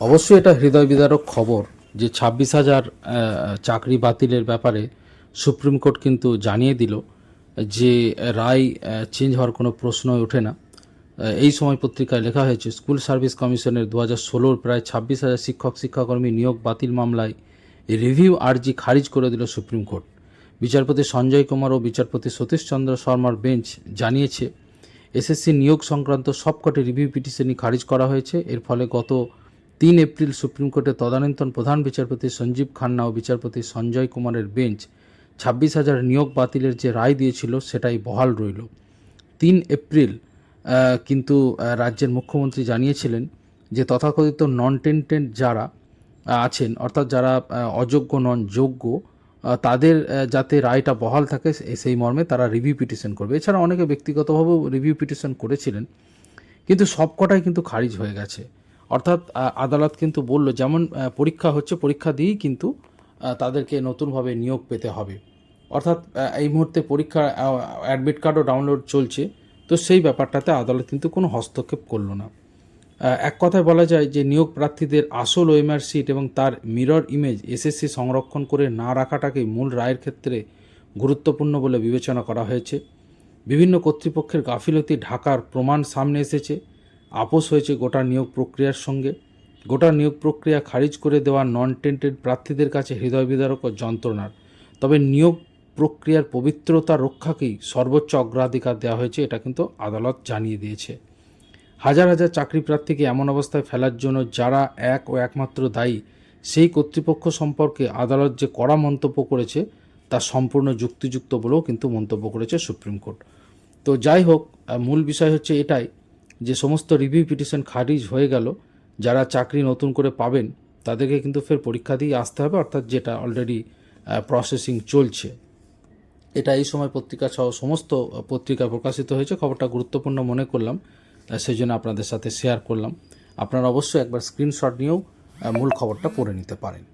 অবশ্যই এটা হৃদয় বিদারক খবর যে ছাব্বিশ হাজার চাকরি বাতিলের ব্যাপারে সুপ্রিম কোর্ট কিন্তু জানিয়ে দিল যে রায় চেঞ্জ হওয়ার কোনো প্রশ্নই ওঠে না। এই সময় পত্রিকায় লেখা হয়েছে, স্কুল সার্ভিস কমিশনের দু হাজার ষোলোর প্রায় ছাব্বিশ হাজার শিক্ষক, শিক্ষাকর্মী নিয়োগ বাতিল মামলায় রিভিউ আর্জি খারিজ করে দিল সুপ্রিম কোর্ট। বিচারপতি সঞ্জয় কুমার ও বিচারপতি সতীশ চন্দ্র শর্মার বেঞ্চ জানিয়েছে, এসএসসি নিয়োগ সংক্রান্ত সবকটি রিভিউ পিটিশনই খারিজ করা হয়েছে। এর ফলে গত তিন এপ্রিল সুপ্রিম কোর্টের তদানীন্তন প্রধান বিচারপতি সঞ্জীব খান্না ও বিচারপতি সঞ্জয় কুমারের বেঞ্চ ছাব্বিশ হাজার নিয়োগ বাতিলের যে রায় দিয়েছিল, সেটাই বহাল রইল। তিন এপ্রিল কিন্তু রাজ্যের মুখ্যমন্ত্রী জানিয়েছিলেন যে তথাকথিত নন টেন্টেন্ট যারা আছেন, অর্থাৎ যারা অযোগ্য নন যোগ্য তাদের যাতে রায়টা বহাল থাকে সেই মর্মে তারা রিভিউ পিটিশন করবে। এছাড়া অনেকে ব্যক্তিগতভাবেও রিভিউ পিটিশন করেছিলেন, কিন্তু সবকটাই কিন্তু খারিজ হয়ে গেছে। অর্থাৎ আদালত কিন্তু বলল, যেমন পরীক্ষা হচ্ছে, পরীক্ষা দিয়েই কিন্তু তাদেরকে নতুনভাবে নিয়োগ পেতে হবে। অর্থাৎ এই মুহূর্তে পরীক্ষা অ্যাডমিট কার্ডও ডাউনলোড চলছে। তো সেই ব্যাপারটাতে আদালত কিন্তু কোনো হস্তক্ষেপ করল না। এক কথায় বলা যায় যে, নিয়োগ প্রার্থীদের আসল ওএমআর সিট এবং তার মিরর ইমেজ এসএসসি সংরক্ষণ করে না রাখাটাকে মূল রায়ের ক্ষেত্রে গুরুত্বপূর্ণ বলে বিবেচনা করা হয়েছে। বিভিন্ন কর্তৃপক্ষের গাফিলতি ঢাকার প্রমাণ সামনে এসেছে। আপোষ হয়েছে গোটা নিয়োগ প্রক্রিয়ার সঙ্গে। গোটা নিয়োগ প্রক্রিয়া খারিজ করে দেওয়া নন টেন্টেড প্রার্থীদের কাছে হৃদয় বিদারক ও যন্ত্রণার। তবে নিয়োগ প্রক্রিয়ার পবিত্রতা রক্ষাকেই সর্বোচ্চ অগ্রাধিকার দেওয়া হয়েছে, এটা কিন্তু আদালত জানিয়ে দিয়েছে। হাজার হাজার চাকরি প্রার্থীকে এমন অবস্থায় ফেলার জন্য যারা এক ও একমাত্র দায়ী, সেই কর্তৃপক্ষ সম্পর্কে আদালত যে কড়া মন্তব্য করেছে, তা সম্পূর্ণ যুক্তিযুক্ত বলেও কিন্তু মন্তব্য করেছে সুপ্রিম কোর্ট। তো যাই হোক মূল বিষয় হচ্ছে এটাই। যে সমস্ত রিভিউ পিটিশন খারিজ হয়ে গেল, যারা চাকরি নতুন করে পাবেন, তাদেরকে কিন্তু ফের পরীক্ষা দিয়ে আসতে হবে, অর্থাৎ যেটা অলরেডি প্রসেসিং চলছে। এটা এই সময় পত্রিকা সহ সমস্ত পত্রিকা প্রকাশিত হয়েছে, খবরটা গুরুত্বপূর্ণ মনে করলাম সেই জন্য আপনাদের সাথে শেয়ার করলাম। আপনারা অবশ্যই একবার স্ক্রিনশট নিয়েও মূল খবরটা পড়ে নিতে পারেন।